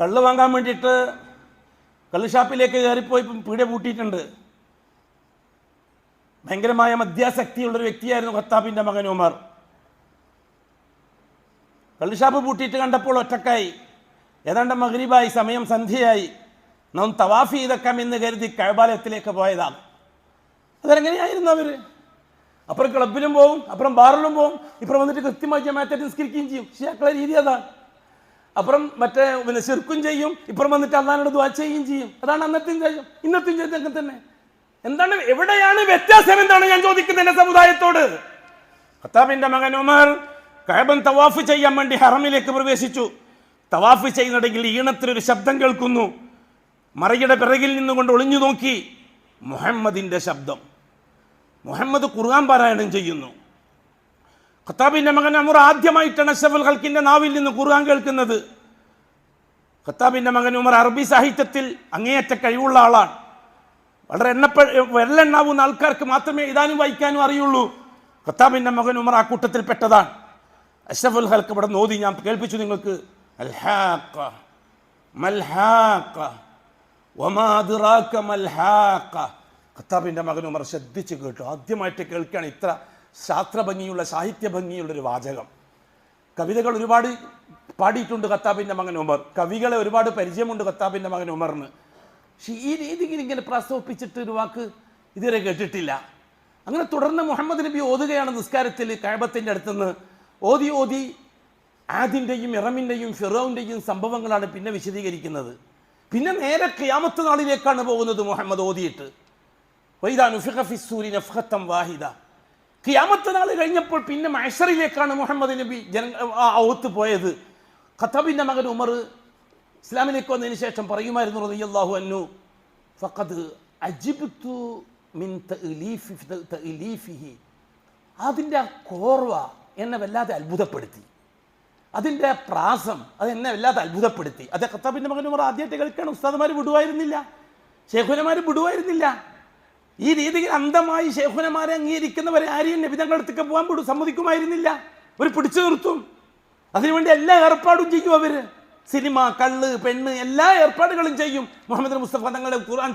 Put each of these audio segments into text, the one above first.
കള്ള് വാങ്ങാൻ വേണ്ടിയിട്ട് കള്ള് ഷാപ്പിലേക്ക് കയറിപ്പോയി പീടിയ പൂട്ടിയിട്ടുണ്ട്. ഭയങ്കരമായ മദ്യാസക്തിയുള്ളൊരു വ്യക്തിയായിരുന്നു ഖത്താബിന്റെ മകൻ ഉമർ. കള്ളുഷാപ്പ് പൂട്ടിയിട്ട് കണ്ടപ്പോൾ ഒറ്റക്കായി. ഏതാണ്ട് മഗ്രിബായി സമയം സന്ധ്യയായി. നാം തവാഫ് ചെയ്തേക്കാം എന്ന് കരുതി കഴബാലയത്തിലേക്ക് പോയതാണ്. അതെങ്ങനെയായിരുന്നു അവർ അപ്പുറം ക്ലബിലും പോവും അപ്പുറം ബാറിലും പോവും ഇപ്പുറം വന്നിട്ട് കൃത്യമായി ജമാഅത്തായിട്ട് നിസ്കരിക്കുകയും ചെയ്യും. ഷിയാക്കളെ രീതി അതാണ്. അപ്പുറം മറ്റേ പിന്നെ ശിർക്കും ചെയ്യും ഇപ്പുറം വന്നിട്ട് അള്ളഹാനോട് ദ്വാ ചെയ്യും ചെയ്യും. അതാണ് അന്നത്തെയും ചെയ്യും ഇന്നത്തെയും ചെയ്ത് അങ്ങനെ തന്നെ. എന്താണ് എവിടെയാണ് വ്യത്യാസം എന്താണ് ഞാൻ ചോദിക്കുന്നത് എന്റെ സമുദായത്തോട്? ഖത്താബിന്റെ മകൻ ഉമർ കഴബൻ തവാഫ് ചെയ്യാൻ വേണ്ടി ഹറമിലേക്ക് പ്രവേശിച്ചു. തവാഫ് ചെയ്യുന്നുണ്ടെങ്കിൽ ഈണത്തിലൊരു ശബ്ദം കേൾക്കുന്നു. മറയുടെ പിറകിൽ നിന്നുകൊണ്ട് ഒളിഞ്ഞു നോക്കി മുഹമ്മദിന്റെ ശബ്ദം. മുഹമ്മദ് ഖുർആൻ പാരായണം ചെയ്യുന്നു. ഖത്താബിന്റെ മകൻ അമുർ ആദ്യമായിട്ടാണ് അഷഫുൽ ഹൽക്കിന്റെ നാവിൽ നിന്ന് ഖുർആൻ കേൾക്കുന്നത്. ഖത്താബിന്റെ മകൻ ഉമർ അറബി സാഹിത്യത്തിൽ അങ്ങേയറ്റ കഴിവുള്ള ആളാണ്. വളരെ എണ്ണപ്പ വെള്ളെണ്ണാവുന്ന ആൾക്കാർക്ക് മാത്രമേ ഇതാനും വായിക്കാനും അറിയുള്ളൂ. ഖത്താബിന്റെ മകൻ ഉമർ ആ കൂട്ടത്തിൽ പെട്ടതാണ്. അഷഫുൽ ഹൽക്ക് ഇവിടെ നോതി ഞാൻ കേൾപ്പിച്ചു നിങ്ങൾക്ക്. അൽഹാഖ മൽഹാഖ മകൻ ഉമർ ശ്രദ്ധിച്ച് കേട്ടു. ആദ്യമായിട്ട് കേൾക്കുകയാണ് ഇത്ര ശാസ്ത്ര ഭംഗിയുള്ള സാഹിത്യ ഭംഗിയുള്ളൊരു വാചകം. കവിതകൾ ഒരുപാട് പാടിയിട്ടുണ്ട് കത്താബിന്റെ മകൻ ഉമർ. കവികളെ ഒരുപാട് പരിചയമുണ്ട് കത്താബിന്റെ മകൻ ഉമറിന്. പക്ഷെ ഈ രീതിയിൽ ഇങ്ങനെ പ്രസവിപ്പിച്ചിട്ട് ഒരു വാക്ക് ഇതുവരെ കേട്ടിട്ടില്ല. അങ്ങനെ തുടർന്ന് മുഹമ്മദ് നബി ഓതുകയാണ് നിസ്കാരത്തിൽ കഴബത്തിന്റെ അടുത്തുനിന്ന്. ഓതി ഓതി ആദിന്റെയും ഇറമിന്റെയും ഫിറോവിന്റെയും സംഭവങ്ങളാണ് പിന്നെ വിശദീകരിക്കുന്നത്. പിന്നെ നേരെ ക്യാമത്ത് നാളിലേക്കാണ് പോകുന്നത് മുഹമ്മദ് ഓതിയിട്ട്. വൈദാ നുഫിഖ ഫിസ്സൂരി നഫ്ഹത്തം വാഹിദ. ഖിയാമത്ത് നാൾ കഴിഞ്ഞപ്പോൾ പിന്നെ മൈസറിലേക്കാണ് മുഹമ്മദ് നബി ജന ഔത്ത് പോയത്. ഖത്തബിന്റെ മകൻ ഉമർ ഇസ്ലാമിലേക്ക് വന്നതിന് ശേഷം പറയുമായിരുന്നു റളിയല്ലാഹു അന്നു ഫഖദ് അജിബ്തു മിൻ തഅലീഫിഹി. അതിന്റെ ആ കോർവ എന്നെ വല്ലാതെ അത്ഭുതപ്പെടുത്തി. അതിന്റെ പ്രാസം അത് എന്നെ വല്ലാതെ അത്ഭുതപ്പെടുത്തി. അത് ഖത്താബിന്റെ മകൻ ഉമർ ആദ്യമായിട്ട് കളിക്കാൻ ഉസ്താദുമാർ വിടുവായിരുന്നില്ല. ഷേഖുനമാർ വിടുവായിരുന്നില്ല. ഈ രീതിയിൽ അന്ധമായി ശേഖുനമാരെ അംഗീകരിക്കുന്നവരെ ആരെയും നബിതങ്ങളുടെ പോകാൻ വിടും സമ്മതിക്കുമായിരുന്നില്ല. അവർ പിടിച്ചു നിർത്തും. അതിനുവേണ്ടി എല്ലാ ഏർപ്പാടും ചെയ്യും അവർ സിനിമ കള്ള് പെണ്ണ് എല്ലാ ഏർപ്പാടുകളും ചെയ്യും. മുഹമ്മദ് മുസ്തഫ തങ്ങളുടെ ഖുർആൻ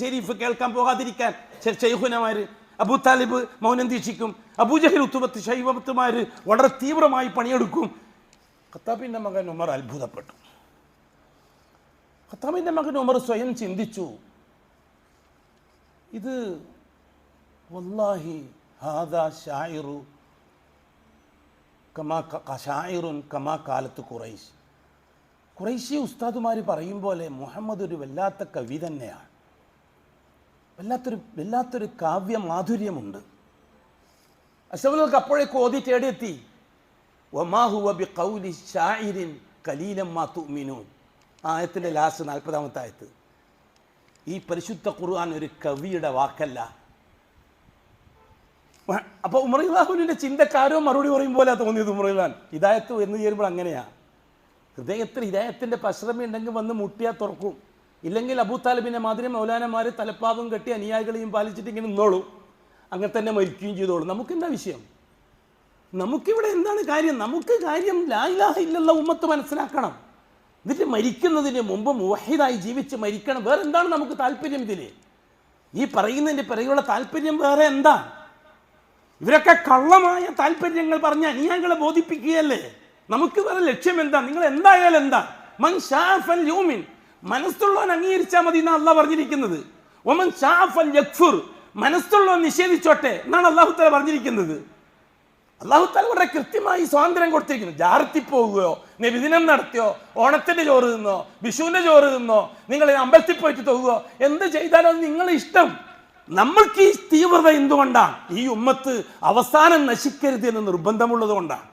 ഷെരീഫ് കേൾക്കാൻ പോകാതിരിക്കാൻ ഷെയ്ഖുനമാർ അബു താലിബ് മൗനം ദീക്ഷിക്കും. അബൂജഹിൽ ഉത്തുബത്ത് ഷൈവത്തുമാര് വളരെ തീവ്രമായി പണിയെടുക്കും. ഖത്താബിന്റെ മകൻ ഉമർ അത്ഭുതപ്പെട്ടു. ഖത്താബിന്റെ മകൻ ഉമർ സ്വയം ചിന്തിച്ചു. ഇത് വല്ലാഹി ഹാദാ ഷായിറു കമാ ഷായിറുൻ കമാ കാലത്ത് കുറൈശ് കുറൈശി ഉസ്താദുമാർ പറയും പോലെ മുഹമ്മദ് ഒരു വല്ലാത്ത കവി തന്നെയാണ്. വല്ലാത്തൊരു വല്ലാത്തൊരു കാവ്യ മാധുര്യമുണ്ട്. അശബുൽക്ക് അപ്പോഴേക്ക് ഓതി തേടിയെത്തി. ബി കൗലി ഷായിരിൻ കലീലം മാ തുമിനൂൻ ആയത്തിന്റെ ലാസ്റ്റ് നാൽപ്പതാമത്തെ ആയത്ത്. ഈ പരിശുദ്ധ ഖുർആൻ ഒരു കവിയുടെ വാക്കല്ല. അപ്പോൾ ഉമറിലാഹുവിന്റെ ചിന്തക്കാരോ മറുപടി പറയും പോലെ തോന്നിയത് ഉമറിലാൻ ഹിദായത്ത് എന്ന് ചേരുമ്പോൾ അങ്ങനെയാ. ഹൃദയത്തിൽ ഹിദായത്തിന്റെ പശ്രമം ഉണ്ടെങ്കിൽ വന്ന് മുട്ടിയാ തുറക്കും. ഇല്ലെങ്കിൽ അബൂ മാതിരി മൗലാനമാർ തലപ്പാവും കെട്ടി അനുയായികളെയും പാലിച്ചിട്ട് ഇങ്ങനെ നിന്നോളൂ. അങ്ങനെ തന്നെ മരിക്കുകയും ചെയ്തോളൂ. നമുക്കെന്താ വിഷയം? നമുക്കിവിടെ എന്താണ് കാര്യം? നമുക്ക് കാര്യം ലാ ലായിലാഹ ഇല്ലല്ല ഉമ്മത്ത് മനസ്സിലാക്കണം. എന്നിട്ട് മരിക്കുന്നതിന് മുമ്പ് മുവഹിദായി ജീവിച്ച് മരിക്കണം. വേറെ എന്താണ് നമുക്ക് താല്പര്യം ഇതിൽ ഈ പറയുന്നതിന്റെ പിറകെയുള്ള താല്പര്യം വേറെ എന്താ? ഇവരൊക്കെ കള്ളമായ താല്പര്യങ്ങൾ പറഞ്ഞ് അനുയായികളെ ബോധിപ്പിക്കുകയല്ലേ? നമുക്ക് വേറെ ലക്ഷ്യം എന്താ? നിങ്ങൾ എന്തായാലും എന്താ? മൻ ഷാഫൽ യൂമിൻ. മനസ്സുള്ളവൻ അംഗീകരിച്ചാൽ മതി എന്നാണ് അള്ളാഹ് പറഞ്ഞിരിക്കുന്നത്. ഒമൻ ഷാഫൽ യക്ഫുർ. മനസ്സുള്ളവൻ നിഷേധിച്ചോട്ടെ എന്നാണ് അള്ളാഹുത്തല തല പറഞ്ഞിരിക്കുന്നത്. അള്ളാഹു താല വളരെ കൃത്യമായി സ്വാതന്ത്ര്യം കൊടുത്തിരിക്കുന്നു. ജാർത്തി പോവുകയോ നബിദിനം നടത്തിയോ ഓണത്തിന്റെ ചോറ് തിന്നോ വിഷുവിന്റെ ചോറ് തിന്നോ നിങ്ങൾ അമ്പലത്തിൽ പോയിട്ട് തോകുകയോ എന്ത് ചെയ്താലും നിങ്ങളെ ഇഷ്ടം. നമ്മൾക്ക് ഈ തീവ്രത എന്തുകൊണ്ടാണ്? ഈ ഉമ്മത്ത് അവസാനം നശിക്കരുത് എന്ന് നിർബന്ധമുള്ളത് കൊണ്ടാണ്.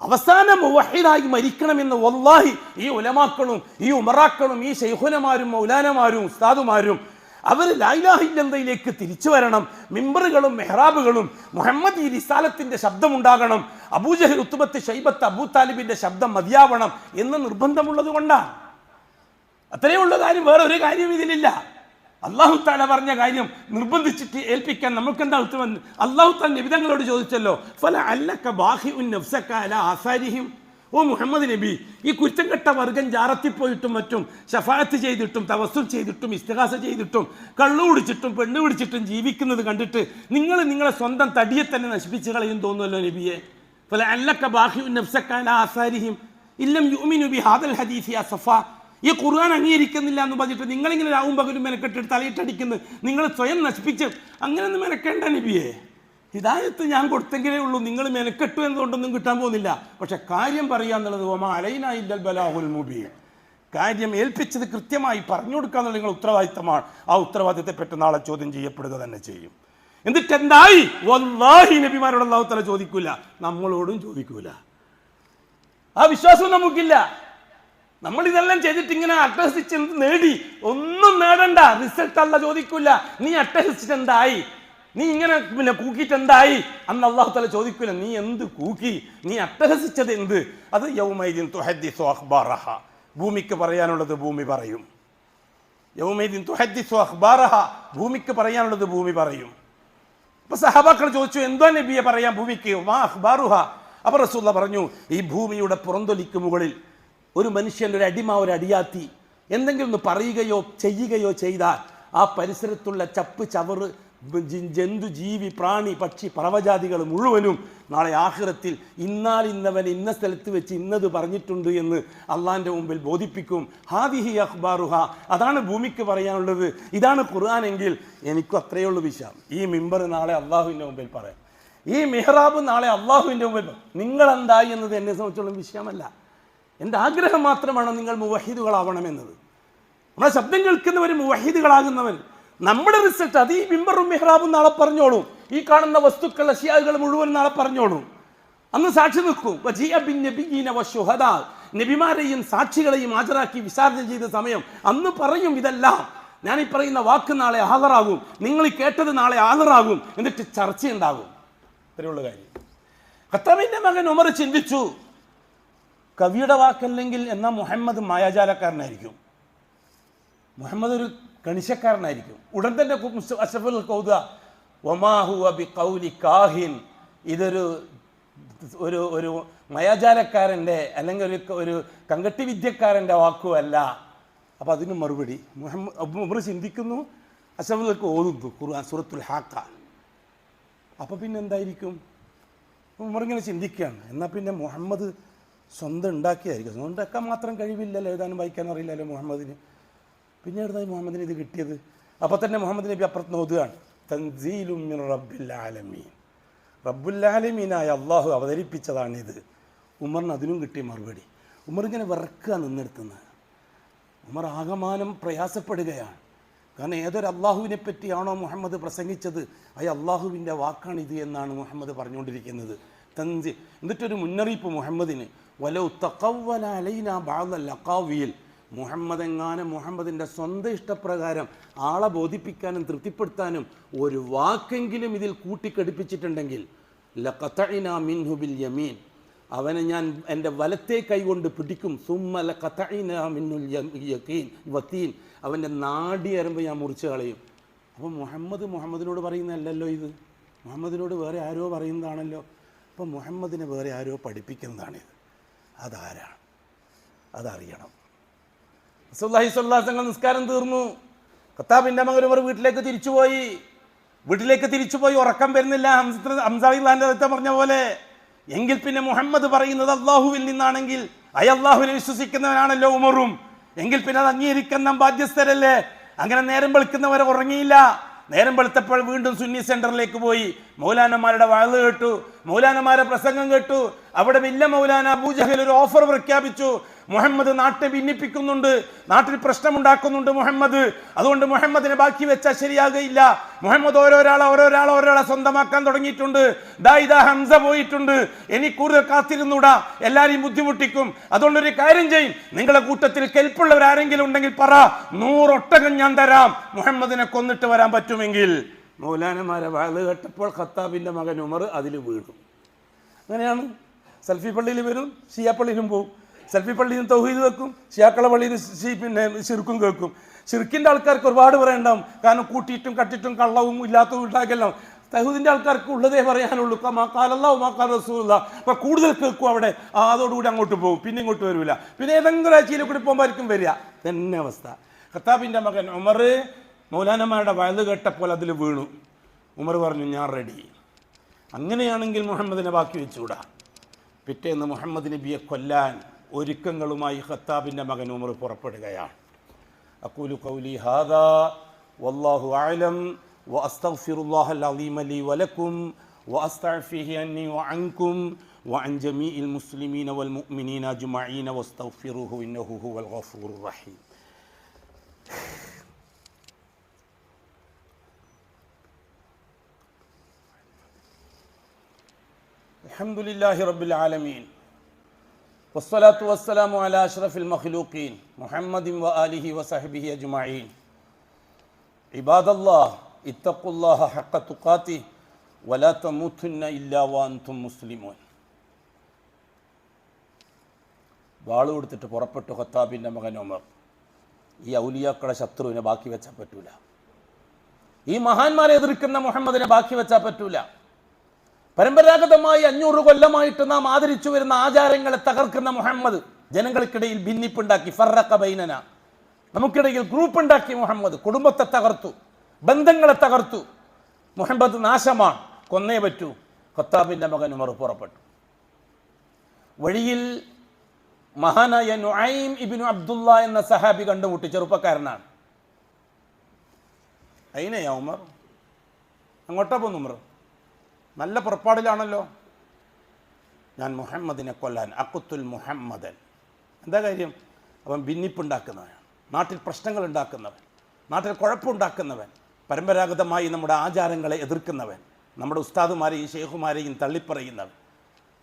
അവസാനം മുവഹിദായി മരിക്കണമെന്ന് വല്ലാഹി ഈ ഉലമാക്കളും ഈ ഉമറാക്കളും ഈ ശൈഖുനമാരും മൗലാനമാരും ഉസ്താദുമാരും അവർ ലായിലാഹില്ലന്തയിലേക്ക് തിരിച്ചു വരണം. മിമ്പറുകളും മെഹ്റാബുകളും മുഹമ്മദ് ഈ റിസാലത്തിന്റെ ശബ്ദമുണ്ടാകണം അബൂജഹൽ ഉത്തുബത്ത് ഷൈബത്ത് അബൂ താലിബിന്റെ ശബ്ദം മതിയാവണം എന്ന് നിർബന്ധമുള്ളത് കൊണ്ടാണ്. അത്രയേ ഉള്ള കാര്യം വേറെ ഒരു കാര്യം ഇതിലില്ല. അള്ളാഹു താല പറഞ്ഞ കാര്യം നിർബന്ധിച്ചിട്ട് ഏൽപ്പിക്കാൻ നമുക്ക് എന്താ ഉത്തരവ് അള്ളാഹു താൻ നിബിതങ്ങളോട് ചോദിച്ചല്ലോ ഫല അല്ലക്ക ബാഹി ഉൻ നഫ്സക്ക അല ആസാരിഹിം? ഓ മുഹമ്മദ് നബി ഈ കുറ്റം കെട്ട വർഗം ജാറത്തിപ്പോയിട്ടും മറ്റും ഷഫാത്ത് ചെയ്തിട്ടും തവസ്സുൽ ചെയ്തിട്ടും ഇസ്തിഹാസ ചെയ്തിട്ടും കള്ളു കുടിച്ചിട്ടും പെണ്ണ് പിടിച്ചിട്ടും ജീവിക്കുന്നത് കണ്ടിട്ട് നിങ്ങൾ നിങ്ങളെ സ്വന്തം തടിയെ തന്നെ നശിപ്പിച്ച് കളയും തോന്നുമല്ലോ നബിയെ. ഫല അല്ലക്ക ബാഹ്യു നഫ്സക്കാല ആസാരിഹിം. ഇല്ലം യുമിനു ബി ഹാദൽ ഹദീസ് യാ സഫ. ഈ ഖുർആൻ അംഗീകരിക്കുന്നില്ല എന്ന് പറഞ്ഞിട്ട് നിങ്ങളിങ്ങനെ രാവും പകലും മെനക്കെട്ടിട്ട് തലയിട്ടടിക്കുന്നത് നിങ്ങൾ സ്വയം നശിപ്പിച്ച് അങ്ങനെയൊന്നും മെനക്കേണ്ട നബിയെ. ഹിദായത്ത് ഞാൻ കൊടുത്തെങ്കിലേ ഉള്ളൂ. നിങ്ങൾ മെനക്കെട്ടു എന്നതുകൊണ്ടൊന്നും കിട്ടാൻ പോകുന്നില്ല. പക്ഷെ കാര്യം പറയാന്നുള്ളത് ഒമാ അലൈന ഇല്ലൽ ബലാഹുൽ മുബീൻ. കാര്യം ഏൽപ്പിച്ചത് കൃത്യമായി പറഞ്ഞു കൊടുക്കുക എന്നുള്ള നിങ്ങൾ ഉത്തരവാദിത്തമാണ്. ആ ഉത്തരവാദിത്തത്തെ പെട്ടെന്നാളെ ചോദ്യം ചെയ്യപ്പെടുക തന്നെ ചെയ്യും. എന്നിട്ട് എന്തായി വല്ലാഹി നബിമാരോട് അള്ളാഹു തല ചോദിക്കൂല. നമ്മളോടും ചോദിക്കൂല. ആ വിശ്വാസം നമുക്കില്ല. നമ്മൾ ഇതെല്ലാം ചെയ്തിട്ട് ഇങ്ങനെ അട്ടഹസിച്ച് നേടി? ഒന്നും നേടണ്ട. റിസൾട്ട് അല്ല ചോദിക്കൂല. നീ അട്ടഹസിച്ചിട്ട് എന്തായി നീ ഇങ്ങനെ പിന്നെ കൂക്കിയിട്ട് എന്തായി? അന്ന് അള്ളാഹു തല ചോദിക്കൂല നീ എന്ത് കൂക്കി? നീ അട്ടഹസിച്ചത് എന്ത്? അത് യൗമൈദിൻ തുഹദ്ദിസു അഖ്ബാറഹ. ഭൂമിക്ക് പറയാനുള്ളത് ഭൂമി പറയും. യൗമൈദിൻ തുഹദ്ദിസു അഖ്ബാറഹ ഭൂമിക്ക് പറയാനുള്ളത് ഭൂമി പറയും. അപ്പൊ സഹബാക്കൾ ചോദിച്ചു എന്തോ നബിയെ പറയാം ഭൂമിക്ക്? മാ അഖ്ബാറുഹ. അപ്പൊ റസൂല്ല പറഞ്ഞു ഈ ഭൂമിയുടെ പുറന്തൊലിക്ക് മുകളിൽ ഒരു മനുഷ്യന്റെ ഒരു അടിമ ഒരു അടിയാത്തി എന്തെങ്കിലും ഒന്ന് പറയുകയോ ചെയ്യുകയോ ചെയ്താൽ ആ പരിസരത്തുള്ള ചപ്പ് ചവറ് ജന്തു ജീവി പ്രാണി പക്ഷി പറവജാതികൾ മുഴുവനും നാളെ ആഹ്റത്തിൽ ഇന്നാൽ ഇന്നവൻ ഇന്ന സ്ഥലത്ത് വെച്ച് ഇന്നത് പറഞ്ഞിട്ടുണ്ട് എന്ന് അള്ളാന്റെ മുമ്പിൽ ബോധിപ്പിക്കും. ഹാദിഹി അഖ്ബാറുഹ. അതാണ് ഭൂമിക്ക് പറയാനുള്ളത്. ഇതാണ് ഖുർആൻ എങ്കിൽ എനിക്കും അത്രയേ ഉള്ളൂ വിശ്വാസം. ഈ മിമ്പർ നാളെ അള്ളാഹുവിന്റെ മുമ്പിൽ പറയാം. ഈ മെഹ്റാബ് നാളെ അള്ളാഹുവിന്റെ മുമ്പിൽ നിങ്ങളെന്തായി എന്നത് എന്നെ സംബന്ധിച്ചോളം വിഷയമല്ല. എന്റെ ആഗ്രഹം മാത്രമാണ് നിങ്ങൾ മുവഹിദുകളാവണമെന്നത് നമ്മളെ ശബ്ദം കേൾക്കുന്നവർ മുവഹിദുകളാകുന്നവർ നമ്മുടെ റിസൾട്ട് അത് ഈ മിമ്പറും മെഹ്റാബും നാളെ പറഞ്ഞോളൂ. ഈ കാണുന്ന വസ്തുക്കൾ അഷിയാകൾ മുഴുവൻ നാളെ പറഞ്ഞോളൂ. അന്ന് സാക്ഷി നിൽക്കും. നബിമാരെയും സാക്ഷികളെയും ഹാജരാക്കി വിചാരണ ചെയ്ത സമയം അന്ന് പറയും ഇതെല്ലാം. ഞാൻ ഈ പറയുന്ന വാക്ക് നാളെ ആഹറാകും. നിങ്ങൾ ഈ കേട്ടത് നാളെ ആഹറാകും. എന്നിട്ട് ചർച്ചയുണ്ടാകും ഇത്രയുള്ള കാര്യം. ഖത്താബിന്റെ മകൻ ഉമർ ചിന്തിച്ചു കവിയുടെ വാക്കല്ലെങ്കിൽ എന്നാൽ മുഹമ്മദ് മായാജാലക്കാരനായിരിക്കും. മുഹമ്മദ് ഒരു കണിശക്കാരനായിരിക്കും ഉടൻ തന്നെ അഷഫുൽ കൗതുക ഒമാഹു അബി കൗലി കാഹിൻ ഇതൊരു ഒരു ഒരു മയാജാലക്കാരന്റെ അല്ലെങ്കിൽ ഒരു ഒരു കങ്കട്ടി വിദ്യക്കാരന്റെ വാക്കുമല്ല അപ്പം അതിന് മറുപടി. മുഹമ്മദ് ഉമർ ചിന്തിക്കുന്നു അഷ്റഫുൽ ഓതുന്നു ഖുർആൻ സൂറത്തുൽ ഹാക്ക. അപ്പോൾ പിന്നെ എന്തായിരിക്കും? ഉമറിങ്ങനെ ചിന്തിക്കുകയാണ്. എന്നാൽ പിന്നെ മുഹമ്മദ് സ്വന്തം ഉണ്ടാക്കിയായിരിക്കും. സ്വന്തം ഉണ്ടാക്കാൻ മാത്രം കഴിവില്ലല്ലോ എഴുതാനും വായിക്കാനും അറിയില്ലല്ലോ മുഹമ്മദിന്. പിന്നെ എവിടുന്നായി മുഹമ്മദിന് ഇത് കിട്ടിയത്? അപ്പോൾ തന്നെ മുഹമ്മദ് നബി അപ്പുറത്ത് നോക്കുകയാണ് തൻസീലും റബ്ബുല്ലാലമീൻ റബ്ബുല്ലാലമീനായ അള്ളാഹു അവതരിപ്പിച്ചതാണിത്. ഉമറിന് അതിനും കിട്ടിയ മറുപടി. ഉമർ ഇങ്ങനെ വിറക്കുക നിന്നെടുത്തുന്നത് ഉമർ ആകമാനം പ്രയാസപ്പെടുകയാണ്. കാരണം ഏതൊരു അള്ളാഹുവിനെ പറ്റിയാണോ മുഹമ്മദ് പ്രസംഗിച്ചത് അയ അള്ളാഹുവിന്റെ ഇത് എന്നാണ് മുഹമ്മദ് പറഞ്ഞുകൊണ്ടിരിക്കുന്നത്. തൻസി എന്നിട്ടൊരു മുന്നറിയിപ്പ് മുഹമ്മദിന്. വലൗ തക്കവല അലൈന ബാദൽ ലക്കാവിയിൽ മുഹമ്മദ് എങ്ങാനും മുഹമ്മദിന്റെ സ്വന്തം ഇഷ്ടപ്രകാരം ആളെ ബോധിപ്പിക്കാനും തൃപ്തിപ്പെടുത്താനും ഒരു വാക്കെങ്കിലും ഇതിൽ കൂട്ടിക്കടിപ്പിച്ചിട്ടുണ്ടെങ്കിൽ ബിൽ യമീൻ. അവനെ ഞാൻ എന്റെ വലത്തെ കൈകൊണ്ട് പിടിക്കും. സുമ്മല കത്തഈന മിന്നുൽ യ- യഖീൻ വത്തീൻ. അവന്റെ നാടി അരമ്പ് ഞാൻ മുറിച്ച് കളയും. അപ്പോൾ മുഹമ്മദ് മുഹമ്മദിനോട് പറയുന്നതല്ലല്ലോ ഇത്. മുഹമ്മദിനോട് വേറെ ആരോ പറയുന്നതാണല്ലോ. അപ്പോൾ മുഹമ്മദിനെ വേറെ ആരോ പഠിപ്പിക്കുന്നതാണിത്. അതാരാണ്? അതറിയണം. റസൂലുള്ളാഹി സ്വല്ലാസങ്ങൾ നിസ്കാരം തീർന്നു. കത്താബിന്റെ മകൻ ഉമർ വീട്ടിലേക്ക് തിരിച്ചുപോയി. വീട്ടിലേക്ക് തിരിച്ചുപോയി ഉറക്കം വരുന്നില്ല. ഹംസാഹിന്റെ അടുത്ത പറഞ്ഞ പോലെ എങ്കിൽ പിന്നെ മുഹമ്മദ് പറയുന്നത് അള്ളാഹുവിൽ നിന്നാണെങ്കിൽ അയ അള്ളാഹുവിനെ വിശ്വസിക്കുന്നവനാണല്ലോ ഉമറും. എങ്കിൽ പിന്നെ അത് അംഗീകരിക്കുന്ന ബാധ്യസ്ഥരല്ലേ? അങ്ങനെ നേരം വെളുക്കുന്നവരെ ഉറങ്ങിയില്ല. നേരം വെളുത്തപ്പോൾ വീണ്ടും സുന്നി സെന്ററിലേക്ക് പോയി. മൗലാനമാരുടെ വാഴ് കേട്ടു. മൗലാനമാരുടെ പ്രസംഗം കേട്ടു. അവിടെ വില്ല മൗലാന അബൂജഹൽ ഒരു ഓഫർ പ്രഖ്യാപിച്ചു. മുഹമ്മദ് നാട്ടിനെ ഭിന്നിപ്പിക്കുന്നുണ്ട്. നാട്ടിൽ പ്രശ്നമുണ്ടാക്കുന്നുണ്ട് മുഹമ്മദ്. അതുകൊണ്ട് മുഹമ്മദിനെ ബാക്കി വെച്ചാൽ ശരിയാകുകയില്ല മുഹമ്മദ് ഓരോരാളെ ഓരോരാളെ ഓരോരാളെ സ്വന്തമാക്കാൻ തുടങ്ങിയിട്ടുണ്ട്. ദാ ഇതാ ഹംസ പോയിട്ടുണ്ട്. ഇനി കൂടുതൽ കാത്തിരുന്നൂടാ. എല്ലാരെയും ബുദ്ധിമുട്ടിക്കും. അതുകൊണ്ട് ഒരു കാര്യം ചെയ്യും. നിങ്ങളുടെ കൂട്ടത്തിൽ കെൽപ്പുള്ളവർ ആരെങ്കിലും ഉണ്ടെങ്കിൽ പറ നൂറൊട്ടകം ഞാൻ തരാം. മുഹമ്മദിനെ കൊന്നിട്ട് വരാൻ പറ്റുമെങ്കിൽ. മൗലാനമാരെ വാഴ് കേട്ടപ്പോൾ ഖത്താബിന്റെ മകൻ ഉമർ അതിൽ വീണു. അങ്ങനെയാണ്. സെൽഫി പള്ളിയിൽ വരും ഷിയ പള്ളിയിലും പോകും സെൽഫി പള്ളിയിൽ നിന്ന് തൗഹീദ് വെക്കും ഷിയാക്കള പള്ളിയിൽ പിന്നെ ശിർക്കും കേൾക്കും. ഷിർക്കിന്റെ ആൾക്കാർക്ക് ഒരുപാട് പറയണ്ടാവും കാരണം കൂട്ടിയിട്ടും കട്ടിട്ടും കള്ളവും ഇല്ലാത്തതും ഉണ്ടാക്കിയല്ലോ തഹൂദിന്റെ ആൾക്കാർക്ക് ഉള്ളതേ പറയാനുള്ളൂ. മാക്കാലല്ല മാക്കാൽ റസൂല അപ്പം കൂടുതൽ കേൾക്കും അവിടെ. ആ, അതോടുകൂടി അങ്ങോട്ട് പോകും. പിന്നെ ഇങ്ങോട്ട് വരില്ല പിന്നെ ഏതെങ്കിലും ആഴ്ചയിൽ കൂടി പോകുമ്പോഴായിരിക്കും വരിക. തന്നെ അവസ്ഥ. ഖത്താബിന്റെ മകൻ ഉമർ മൗലാനമാരുടെ വയത് കേട്ടപ്പോൾ അതിൽ വീണു. ഉമർ പറഞ്ഞു ഞാൻ റെഡി അങ്ങനെയാണെങ്കിൽ മുഹമ്മദിനെ ബാക്കി വെച്ചുകൂടാ. പിറ്റേന്ന് മുഹമ്മദ് നബിയെ കൊല്ലാൻ ഒരുക്കങ്ങളുമായി ഖത്താബിൻ്റെ മകൻ ഉമർ പുറപ്പെടുകയാണ് അക്കൂലു കൗലി ഹാദാ വല്ലാഹു അലം وأستغفر الله العظيم لي ولكم وأستعفيه عني وعنكم وعن جميع المسلمين والمؤمنين أجمعين واستغفروه إنه هو الغفور الرحيم الحمد لله رب العالمين വസ്സലാത്തു വസ്സലാമു അല അഷ്റഫിൽ മഖ്ലൂഖീൻ മുഹമ്മദിം വ വസഹബിഹി അജ്മഈൻ ഇബാദല്ലാഹ് ഇത്തഖുല്ലാഹ ഹഖ തുഖാത്തി വലാ തമൂതുന്ന ഇല്ലാ വഅൻതും മുസ്ലിമൂൻ വാളു കൊടുത്തിട്ട് പുറപ്പെട്ടു ഖത്താബിന്റെ മകൻ ഉമർ. ഈ ഔലിയാക്കളെ ശത്രുവിനെ ബാക്കി വെച്ചാൽ പറ്റൂല. ഈ മഹാന്മാരെ എതിർക്കുന്ന മുഹമ്മദിനെ ബാക്കി വെച്ചാൽ പറ്റൂല. പരമ്പരാഗതമായി അഞ്ഞൂറ് കൊല്ലമായിട്ട് നാം ആദരിച്ചു വരുന്ന ആചാരങ്ങളെ തകർക്കുന്ന മുഹമ്മദ് ജനങ്ങൾക്കിടയിൽ ഭിന്നിപ്പുണ്ടാക്കി. ഫറക്ക ബൈനന. നമുക്കിടയിൽ ഗ്രൂപ്പ് ഉണ്ടാക്കി മുഹമ്മദ്. കുടുംബത്തെ തകർത്തു. ബന്ധങ്ങളെ തകർത്തു. മുഹമ്മദ് നാശമാണ്. കൊന്നേ പറ്റൂ. ഖത്താബിന്റെ മകൻ ഉമർ പുറപ്പെട്ടു. വഴിയിൽ മഹാനായ നുഐം ഇബിനു അബ്ദുള്ള എന്ന സഹാബി കണ്ടുമുട്ടി. ചെറുപ്പക്കാരനാണ്. അതിനെയാ ഉമർ? അങ്ങോട്ടാ പോന്നു ഉമർ. നല്ല പുറപ്പാടിലാണല്ലോ. ഞാൻ മുഹമ്മദിനെ കൊല്ലാൻ അക്കുത്തുൽ മുഹമ്മദൻ. എന്താ കാര്യം? അവൻ ഭിന്നിപ്പുണ്ടാക്കുന്നവൻ നാട്ടിൽ പ്രശ്നങ്ങൾ ഉണ്ടാക്കുന്നവൻ നാട്ടിൽ കുഴപ്പമുണ്ടാക്കുന്നവൻ പരമ്പരാഗതമായി നമ്മുടെ ആചാരങ്ങളെ എതിർക്കുന്നവൻ നമ്മുടെ ഉസ്താദുമാരെയും ഷെയ്ഖുമാരെയും തള്ളിപ്പറയുന്നവൻ.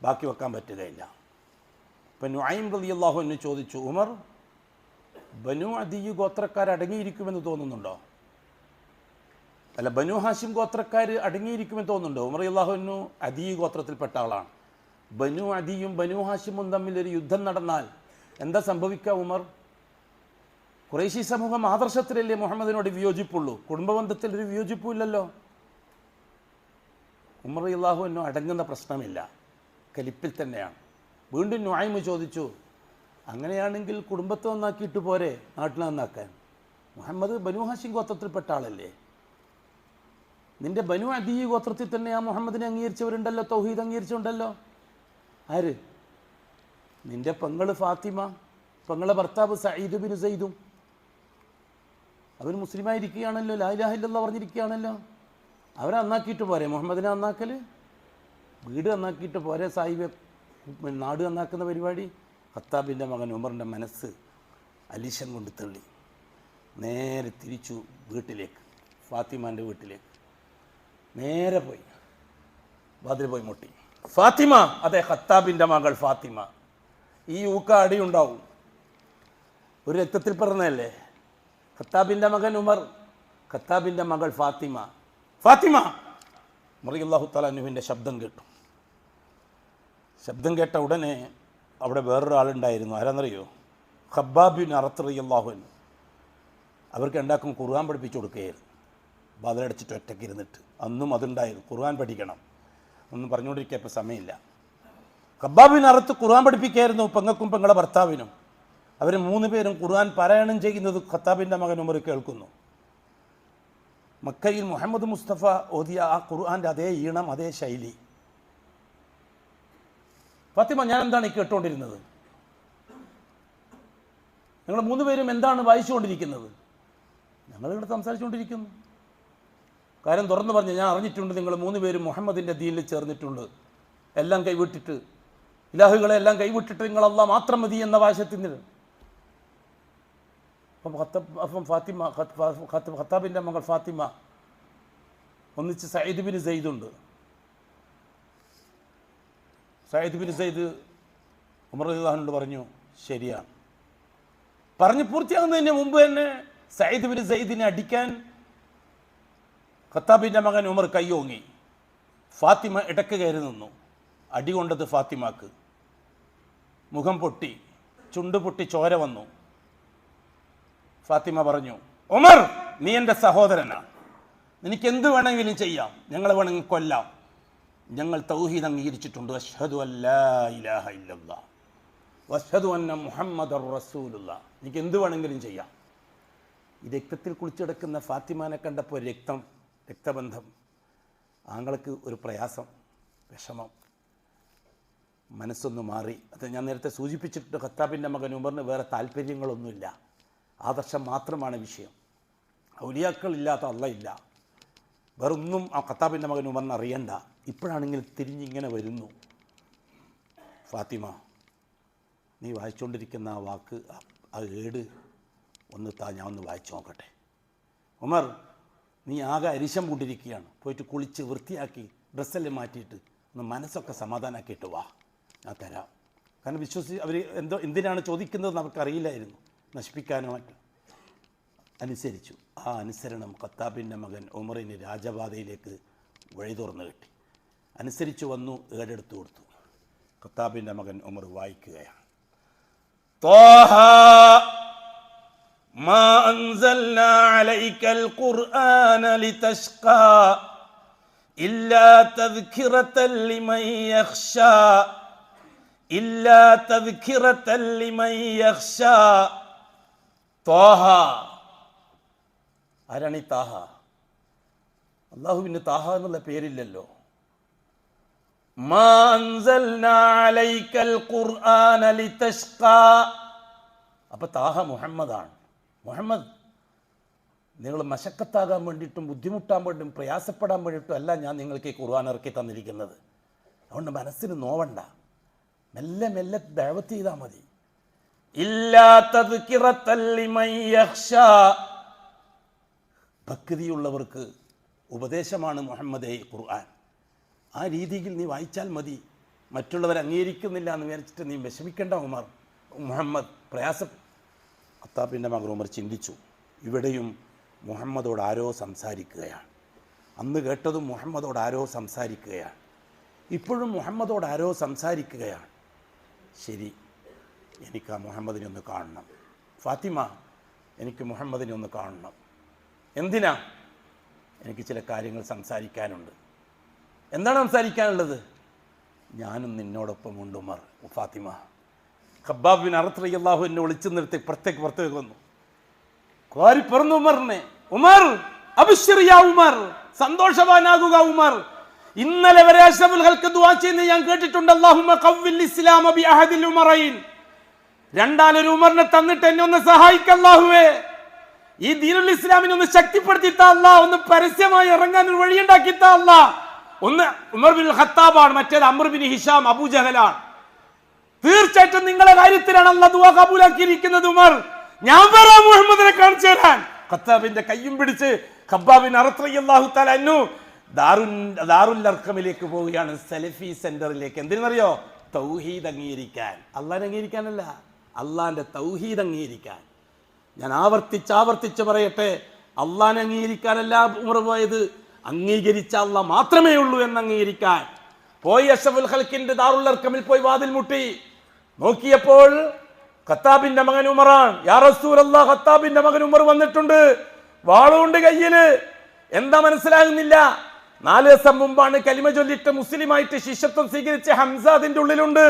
ബാക്കി വെക്കാൻ പറ്റുകയില്ല. ഇപ്പം നുഐം റലി അള്ളാഹു എന്നെ ചോദിച്ചു ഉമർ ബനു അദിയു ഗോത്രക്കാരടങ്ങിയിരിക്കുമെന്ന് തോന്നുന്നുണ്ടോ? അല്ല ബനു ഹാഷിം ഗോത്രക്കാർ അടങ്ങിയിരിക്കുമെന്ന് തോന്നുന്നുണ്ടോ. ഉമർ അള്ളാഹുനു അദീ ഗോത്രത്തിൽപ്പെട്ട ആളാണ്. ബനു അദിയും ബനു ഹാഷിമും തമ്മിൽ ഒരു യുദ്ധം നടന്നാൽ എന്താ സംഭവിക്കുക ഉമർ? കുറേശി സമൂഹം ആദർശത്തിലല്ലേ മുഹമ്മദിനോട് വിയോജിപ്പുള്ളൂ? കുടുംബബന്ധത്തിൽ ഒരു വിയോജിപ്പുമില്ലല്ലോ. ഉമർ അള്ളാഹുവിനു അടങ്ങുന്ന പ്രശ്നമില്ല. കലിപ്പിൽ തന്നെയാണ്. വീണ്ടും ന്യായ്മ ചോദിച്ചു അങ്ങനെയാണെങ്കിൽ കുടുംബത്തെ നന്നാക്കിയിട്ട് പോരെ? നാട്ടിൽ നന്നാക്കാൻ? മുഹമ്മദ് ബനു ഹാഷിം ഗോത്രത്തിൽപ്പെട്ട ആളല്ലേ? നിന്റെ ബനു അദീ ഗോത്രത്തിൽ തന്നെ ആ മുഹമ്മദിനെ അംഗീകരിച്ചവരുണ്ടല്ലോ തൗഹീദ് അംഗീകരിച്ചുണ്ടല്ലോ ആര്? നിന്റെ പെങ്ങൾ ഫാത്തിമ പെങ്ങളെ ഭർത്താവ് സയ്യിദ് ബിൻ സയ്യിദും അവർ മുസ്ലിമായിരിക്കുകയാണല്ലോ ലായിലാഹില്ല പറഞ്ഞിരിക്കുകയാണല്ലോ. അവരെ അന്നാക്കിയിട്ട് പോരെ മുഹമ്മദിനെ അന്നാക്കൽ വീട് അന്നാക്കിയിട്ട് പോരെ സാഹിബ് നാട് അന്നാക്കുന്ന പരിപാടി? ഹത്താബിന്റെ മകൻ ഉമറിന്റെ മനസ്സ് അലിശം കൊണ്ട് തള്ളി. നേരെ തിരിച്ചു വീട്ടിലേക്ക് ഫാത്തിമാന്റെ വീട്ടിലേക്ക്. നേരെ പോയി. വാതിൽ പോയി മുട്ടി. ഫാത്തിമ അതെ ഹത്താബിന്റെ മകൾ ഫാത്തിമ. ഈ ഊക്ക അടിയുണ്ടാവും ഒരു രക്തത്തിൽ പറഞ്ഞതല്ലേ ഖത്താബിന്റെ മകൻ ഉമർ ഖത്താബിന്റെ മകൾ ഫാത്തിമ. ഫാത്തിമ! മറിയല്ലാഹു തലാനുവിന്റെ ശബ്ദം കേട്ടു. ശബ്ദം കേട്ട ഉടനെ അവിടെ വേറൊരാളുണ്ടായിരുന്നു. ആരാന്നറിയോ? ഖബ്ബാബിൻ അറത്തറിയല്ലാഹുൻ അവർക്ക് ഉണ്ടാക്കും ഖുർആൻ പഠിപ്പിച്ചു കൊടുക്കുകയായിരുന്നു. ബാധലടച്ചിട്ട് ഒറ്റയ്ക്ക് ഇരുന്നിട്ട്. അന്നും അതുണ്ടായിരുന്നു. ഖുർആൻ പഠിക്കണം. ഒന്നും പറഞ്ഞുകൊണ്ടിരിക്കുക ഇപ്പോൾ സമയമില്ല. അറത്ത് ഖുർആൻ പഠിപ്പിക്കായിരുന്നു പെങ്ങക്കും പെങ്ങളെ ഭർത്താവിനും. അവർ മൂന്ന് പേരും ഖുർആൻ പാരായണം ചെയ്യുന്നത് ഖത്താബിന്റെ മകൻ ഉമർ കേൾക്കുന്നു. മക്കയിൽ മുഹമ്മദ് മുസ്തഫ ഓതിയ ആ ഖുർആന്റെ അതേ ഈണം അതേ ശൈലി. ഫാത്തിമ ഞാൻ എന്താണ് ഈ കേട്ടുകൊണ്ടിരുന്നത്? നിങ്ങൾ മൂന്ന് പേരും എന്താണ് വായിച്ചുകൊണ്ടിരിക്കുന്നത്? ഞങ്ങളിവിടെ സംസാരിച്ചുകൊണ്ടിരിക്കുന്നു. കാര്യം തുറന്നു പറഞ്ഞു ഞാൻ അറിഞ്ഞിട്ടുണ്ട് നിങ്ങൾ മൂന്ന് പേര് മുഹമ്മദിന്റെ ദീനിൽ ചേർന്നിട്ടുണ്ട്. എല്ലാം കൈവിട്ടിട്ട്. ഇലാഹുകളെ എല്ലാം കൈവിട്ടിട്ട് നിങ്ങൾ അല്ല മാത്രം മതി എന്ന വാശത്തിന് അപ്പം ഖത്ത- അപ്പം ഫാത്തിമ ഖത്താബിന്റെ മകൾ ഫാത്തിമ ഒന്നിച്ച് സയ്യിദ് ബിൻ സെയ്ദുണ്ട് സയ്യിദ് ബിൻ സെയ്ദ് ഉമർ റളിയല്ലാഹുവിനോട് പറഞ്ഞു ശരിയാണ്. പറഞ്ഞ് പൂർത്തിയാകുന്നതിന് മുമ്പ് തന്നെ സയ്യിദ് ബിൻ സെയ്ദിനെ അടിക്കാൻ ഖത്താബിന്റെ മകൻ ഉമർ കയ്യോങ്ങി. ഫാത്തിമ ഇടയ്ക്ക് കയറി നിന്നു. അടി കൊണ്ടത് ഫാത്തിമാക്ക്. മുഖം പൊട്ടി ചുണ്ടു പൊട്ടി ചോര വന്നു. ഫാത്തിമ പറഞ്ഞു ഉമർ നീ എന്റെ സഹോദരനാണ് നിനക്ക് എന്ത് വേണമെങ്കിലും ചെയ്യാം. ഞങ്ങളെ വേണമെങ്കിൽ കൊല്ലാം. ഞങ്ങൾ തൗഹീദ് അംഗീകരിച്ചിട്ടുണ്ട്. അഷ്ഹദു അല്ലാ വഷ്ഹദു അന്ന മുഹമ്മദ് റസൂലുള്ള. എനിക്ക് എന്ത് വേണമെങ്കിലും ചെയ്യാം. ഈ രക്തത്തിൽ കുളിച്ചെടുക്കുന്ന ഫാത്തിമാനെ കണ്ടപ്പോൾ രക്തം രക്തബന്ധം ആങ്ങൾക്ക് ഒരു പ്രയാസം വിഷമം മനസ്സൊന്ന് മാറി. അത് ഞാൻ നേരത്തെ സൂചിപ്പിച്ചിട്ടുണ്ട് ഖത്താബിന്റെ മകൻ ഉമറിന് വേറെ താല്പര്യങ്ങളൊന്നുമില്ല. ആദർശം മാത്രമാണ് വിഷയം. ഔലിയാക്കളില്ലാത്ത അല്ല ഇല്ല വേറൊന്നും ആ ഖത്താബിന്റെ മകൻ ഉമറിന് അറിയണ്ട. ഇപ്പോഴാണെങ്കിൽ തിരിഞ്ഞിങ്ങനെ വരുന്നു. ഫാത്തിമ നീ വായിച്ചുകൊണ്ടിരിക്കുന്ന ആ വാക്ക് ആ ഏട് ഒന്ന് താ ഞാൻ ഒന്ന് വായിച്ചു നോക്കട്ടെ. ഉമർ നീ ആകെ അരിശം കൊണ്ടിരിക്കുകയാണ് പോയിട്ട് കുളിച്ച് വൃത്തിയാക്കി ഡ്രസ്സെല്ലാം മാറ്റിയിട്ട് ഒന്ന് മനസ്സൊക്കെ സമാധാനമാക്കിയിട്ട് വാ. ഞാൻ തരാം. കാരണം വിശ്വസി അവർ എന്തോ എന്തിനാണ് ചോദിക്കുന്നതെന്ന് അവർക്കറിയില്ലായിരുന്നു. നശിപ്പിക്കാനോ അനുസരിച്ചു. ആ അനുസരണം കത്താബിന്റെ മകൻ ഉമറിന് രാജപാതയിലേക്ക് വഴി തുറന്നു കിട്ടി. അനുസരിച്ചു വന്നു ഏടെടുത്തു കൊടുത്തു. കത്താബിന്റെ മകൻ ഉമർ വായിക്കുകയാണ്. ما أنزلنا عليك القرآن لتشقى إلا تذكرة لمن يخشى إلا تذكرة لمن يخشى طه ആരാണ് ഈ താഹ അള്ളാഹുവിന് താഹ എന്നുള്ള പേരില്ലല്ലോ മാ അൻസൽനാ അലൈക്കൽ ഖുർആന ലിതഷ്ഖാ അപ്പൊ താഹ മുഹമ്മദാണ് മുഹമ്മദ് നിങ്ങൾ മശക്കത്താകാൻ വേണ്ടിയിട്ടും ബുദ്ധിമുട്ടാൻ വേണ്ടിയും പ്രയാസപ്പെടാൻ വേണ്ടിയിട്ടും അല്ല ഞാൻ നിങ്ങൾക്ക് ഈ ഖുർആൻ ഇറക്കി തന്നിരിക്കുന്നത്. അതുകൊണ്ട് മനസ്സിന് നോവണ്ട. മെല്ലെ മെല്ലെ ദഴവത്ത് ചെയ്താൽ മതി. ഭക്തിയുള്ളവർക്ക് ഉപദേശമാണ് മുഹമ്മദേ ഖുർആൻ. ആ രീതിയിൽ നീ വായിച്ചാൽ മതി. മറ്റുള്ളവർ അംഗീകരിക്കുന്നില്ല എന്ന് വിചാരിച്ചിട്ട് നീ വിഷമിക്കേണ്ട ഉമർ. മുഹമ്മദ് പ്രയാസം അത്താപ്പിന്റെ ഉമർ ചിന്തിച്ചു. ഇവിടെയും മുഹമ്മദോട് ആരോ സംസാരിക്കുകയാണ്. അന്ന് കേട്ടതും മുഹമ്മദോട് ആരോ സംസാരിക്കുകയാണ്. ഇപ്പോഴും മുഹമ്മദോട് ആരോ സംസാരിക്കുകയാണ്. ശരി എനിക്ക് ആ മുഹമ്മദിനെ ഒന്ന് കാണണം. ഫാത്തിമ എനിക്ക് മുഹമ്മദിനെ ഒന്ന് കാണണം. എന്തിനാ? എനിക്ക് ചില കാര്യങ്ങൾ സംസാരിക്കാനുണ്ട്. എന്താണ് സംസാരിക്കാനുള്ളത്? ഞാനും നിന്നോടൊപ്പം ഉണ്ട് Umar Fatima. Khabbab bin Aratt അള്ളാഹു എന്നെ വിളിച്ചു നിർത്തി പുറത്തേക്ക് പുറത്തേക്ക് വന്നു. കോരി പറഞ്ഞു ഉമറിനെ. ഉമർ അബിശ്ശിറിയ ഉമർ സന്തോഷവാനാകുക ഉമർ. ഇന്നലെ വരെ അഷ്റഫുൽ ഹൽക്ക് ദുആ ചെയ്യുന്നത് ഞാൻ കേട്ടിട്ടുണ്ട്. അല്ലാഹുമ്മ ഖവ്വിൽ ഇസ്ലാമ ബി അഹദിൽ ഉമറൈൻ. രണ്ടാലൊരു ഉമറിനെ തന്നിട്ട് എന്നെ ഒന്ന് സഹായിക്കല്ലാഹുവേ ഈ ദീനുൽ ഇസ്ലാമിനെ ഒന്ന് ശക്തിപ്പെടുത്തിത്ത അല്ലാഹു ഒന്ന് പരസ്യമായി ഇറങ്ങാൻ ഒരു വഴിയുണ്ടാക്കിത്ത അല്ല ഒന്ന് ഉമർ ബിൻ ഖത്താബാണ് മറ്റേത് അമർ ബിൻ ഹിഷാം അബൂജഹലാണ്. തീർച്ചയായിട്ടും നിങ്ങളെ കാര്യത്തിലാണ് ദുആ കബൂലാക്കിയിരിക്കുന്നത് ഉമർ. ഞാൻ വരാം മുഹമ്മദിനെ കാണിച്ചു തരാൻ. ഖത്താബിന്റെ കയ്യും പിടിച്ച് ഖബ്ബാബിൻ അറത്രയ്യല്ലാഹു തലന്നു ദാറുൻ ദാറുൽ അർക്കമിലേക്ക് പോവുകയാണ്. സെലഫി സെന്ററിലേക്ക്. എന്തിനറിയോ തൗഹീദ് അംഗീകരിക്കാൻ. അള്ളാഹിനെ അംഗീകരിക്കാനല്ല. അള്ളാഹിന്റെ തൗഹീദ് അംഗീകരിക്കാൻ. ഞാൻ ആവർത്തിച്ച് ആവർത്തിച്ച് പറയട്ടെ അള്ളാഹിനെ അംഗീകരിക്കാനല്ല ഉമർ പോയത്. അംഗീകരിച്ച അല്ല മാത്രമേ ഉള്ളൂ എന്ന് അംഗീകരിക്കാൻ. പോയി അഷഫുൽ ഹൽക്കിന്റെ ദാറുൽ അർക്കമിൽ പോയി വാതിൽ മുട്ടി. നോക്കിയപ്പോൾ ഖത്താബിന്റെ മകൻ ഉമറാൻ യാ ഖത്താബിന്റെ മകൻ ഉമർ വന്നിട്ടുണ്ട്. വാളുണ്ട് കയ്യിൽ. എന്താ മനസ്സിലാകുന്നില്ല. നാല് ദിവസം മുമ്പാണ് കലിമ ചൊല്ലിട്ട് മുസ്ലിമായിട്ട് ശിഷ്യത്വം സ്വീകരിച്ച ഹംസ അതിന്റെ ഉള്ളിലുണ്ട്.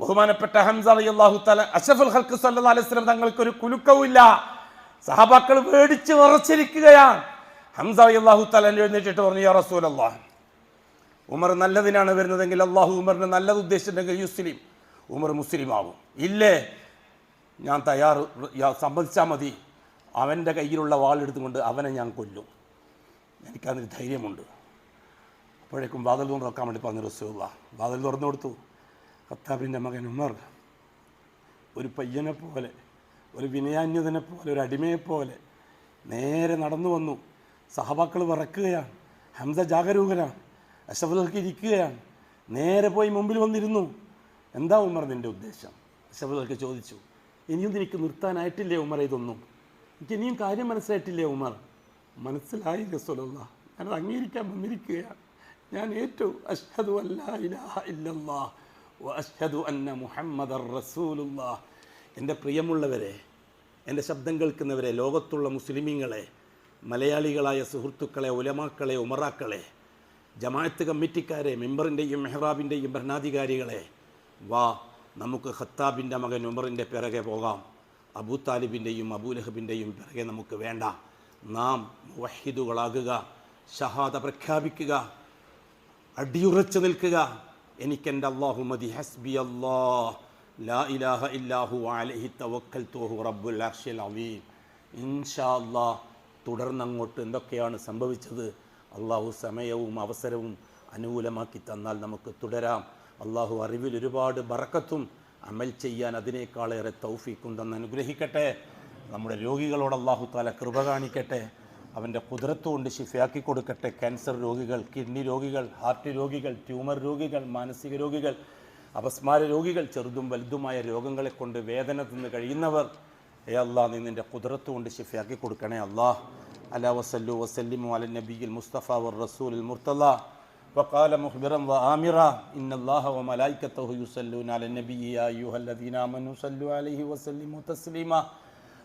ബഹുമാനപ്പെട്ട ഹംസ അള്ളാഹു തല അഷഫുൽ സല്ലാ അലൈഹി തങ്ങൾക്ക് ഒരു കുലുക്കവുമില്ല സഹബാക്കൾ വേടിച്ച് വിറച്ചിരിക്കുകയാണ് ഹംസ അള്ളാഹു തല എഴുന്നേറ്റിട്ട് പറഞ്ഞു യാ റസൂൽ അള്ളാഹ് ഉമർ നല്ലതിനാണ് വരുന്നതെങ്കിൽ അള്ളാഹു ഉമറിന് നല്ലത് ഉദ്ദേശിച്ചിട്ടുണ്ടെങ്കിൽ മുസ്ലിം ഉമർ മുസ്ലിം ആവും ഇല്ലേ? ഞാൻ തയ്യാർ സമ്മതിച്ചാൽ മതി. അവന്റെ കയ്യിലുള്ള വാളെടുത്തുകൊണ്ട് അവനെ ഞാൻ കൊല്ലും. എനിക്കതിന് ധൈര്യമുണ്ട്. അപ്പോഴേക്കും വാതിൽ തുറക്കാൻ വേണ്ടി പറഞ്ഞു റസൂള്ള വാതിൽ തുറന്നു കൊടുത്തു. കത്താബിന്റെ മകൻ ഉമർ ഒരു പയ്യനെ പോലെ ഒരു വിനയാന്യതനെ പോലെ ഒരു അടിമയെ പോലെ നേരെ നടന്നു വന്നു. സഹബാക്കൾ വിറക്കുകയാണ്. ഹംസ ജാഗരൂകനാണ് അഷഫുൽക്ക് ഇരിക്കുകയാണ്. നേരെ പോയി മുമ്പിൽ വന്നിരുന്നു. എന്താ ഉമർ നിന്റെ ഉദ്ദേശം? അഷഫുൽക്ക് ചോദിച്ചു. ഇനിയും എനിക്ക് നിർത്താനായിട്ടില്ലേ ഉമർ ഇതൊന്നും? എനിക്ക് ഇനിയും കാര്യം മനസ്സിലായിട്ടില്ലേ ഉമർ? മനസ്സിലായി റസൂലുള്ള ഞാനത് അംഗീകരിക്കാൻ വന്നിരിക്കുകയാണ്. ഞാൻ ഏറ്റു അഷ്ഹദു അല്ലാ ഇലാഹ ഇല്ലല്ലാ വ അഷ്ഹദു അന്ന മുഹമ്മദ് റസൂലുള്ള. എന്റെ പ്രിയമുള്ളവരെ എന്റെ ശബ്ദം കേൾക്കുന്നവരെ ലോകത്തുള്ള മുസ്ലിമീങ്ങളെ മലയാളികളായ സുഹൃത്തുക്കളെ ഉലമാക്കളെ ഉമറാക്കളെ ജമാഅത്ത് കമ്മിറ്റിക്കാരെ മെമ്പറിന്റെയും മെഹ്റാബിന്റെയും ഭരണാധികാരികളെ വാ നമുക്ക് ഖത്താബിന്റെ മകൻ ഉമറിന്റെ പിറകെ പോകാം. അബൂ താലിബിന്റെയും അബൂലഹബിന്റെയും പിറകെ നമുക്ക് വേണ്ട. നാം വഹിദുകളാകുക ഷഹാദ പ്രഖ്യാപിക്കുക അടിയുറച്ചു നിൽക്കുക. എനിക്കെന്റെ അള്ളാഹു മതി. ഹസ്ബി അല്ലാഹ് ലാ ഇലാഹ ഇല്ലാഹു അലൈഹി തവക്കൽതുഹു റബ്ബുൽ അർഷിൽ ഇൻഷാ അള്ളാഹ് തുടർന്ന് അങ്ങോട്ട് എന്തൊക്കെയാണ് സംഭവിച്ചത്? അള്ളാഹു സമയവും അവസരവും അനുകൂലമാക്കി തന്നാൽ നമുക്ക് തുടരാം. അള്ളാഹു അറിവിൽ ഒരുപാട് ബറക്കത്തും അമൽ ചെയ്യാൻ അതിനേക്കാളേറെ തൗഫീക്കും തന്ന് അനുഗ്രഹിക്കട്ടെ. നമ്മുടെ രോഗികളോട് അള്ളാഹു താല കൃപ കാണിക്കട്ടെ. അവന്റെ കുതിരത്ത് കൊണ്ട് ശിഫയാക്കി കൊടുക്കട്ടെ. ക്യാൻസർ രോഗികൾ കിഡ്നി രോഗികൾ ഹാർട്ട് രോഗികൾ ട്യൂമർ രോഗികൾ മാനസിക രോഗികൾ അപസ്മാര രോഗികൾ ചെറുതും വലുതുമായ രോഗങ്ങളെ കൊണ്ട് വേദന തിന്ന് കഴിയുന്നവർ ഏ അല്ലാ നീ നിന്റെ കുതിരത്ത് കൊണ്ട് ശിഫയാക്കി കൊടുക്കണേ അള്ളാഹ് അലാ വസല്ലു വസല്ലിമു അല നബിയിൽ മുസ്തഫ വർ റസൂൽ മുർത്തല. وقال مخبرا وآمرا إن الله وملائكته يصلون على النبي يا أيها الذين آمنوا صلوا عليه وسلموا تسليما.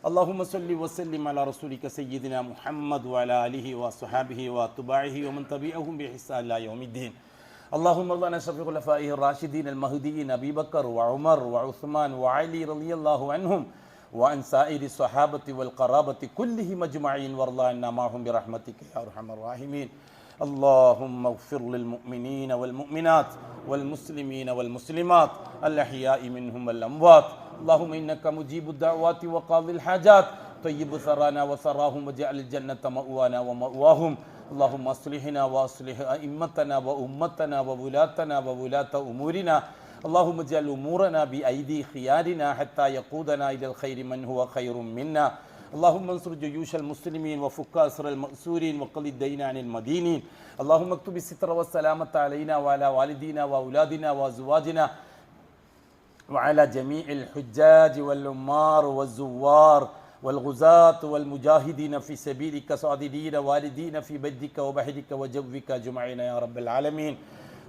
اللهم صل وسلم على رسولك سيدنا محمد وعلى آله وصحابه وأتباعه ومن تبعهم بإحسان إلى يوم الدين. اللهم ارض عن اشرف خلفائه الراشدين المهديين أبي بكر وعمر وعثمان وعلي رضي الله عنهم وعن سائر الصحابة والقرابة كلهم أجمعين وارض عنا معهم برحمتك يا أرحم الراحمين. اللهم اغفر للمؤمنين والمؤمنات والمسلمين والمسلمات الأحياء منهم والأموات. اللهم إنك مجيب الدعوات وقاضي الحاجات. طيب ثرانا وثراهم واجعل الجنة مأوانا ومأواهم. اللهم أصلحنا وأصلح أئمتنا وأمتنا وولاتنا وولاة أمورنا. اللهم اجعل أمورنا بأيدي خيارنا حتى يقودنا إلى الخير من هو خير منا. اللهم انصر جيوش المسلمين وفك اسر المأسورين وقل الدين عن المدينين. اللهم اكتب الستر والسلامة علينا وعلى والدينا وأولادنا وأزواجنا وعلى جميع الحجاج والعمار والزوار والغزاة والمجاهدين في سبيلك صاددين والدين في بدك وبحرك وجوك أجمعين يا رب العالمين.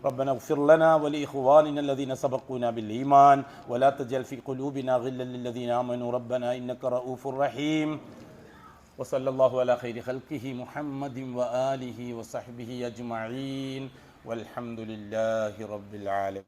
ربنا اغفر لنا ولإخواننا الذين سبقونا بالإيمان ولا تجعل في قلوبنا غلا للذين آمنوا. ربنا إنك رؤوف رحيم. وصلى الله على خير خلقه محمد وآله وصحبه أجمعين. والحمد لله رب العالمين.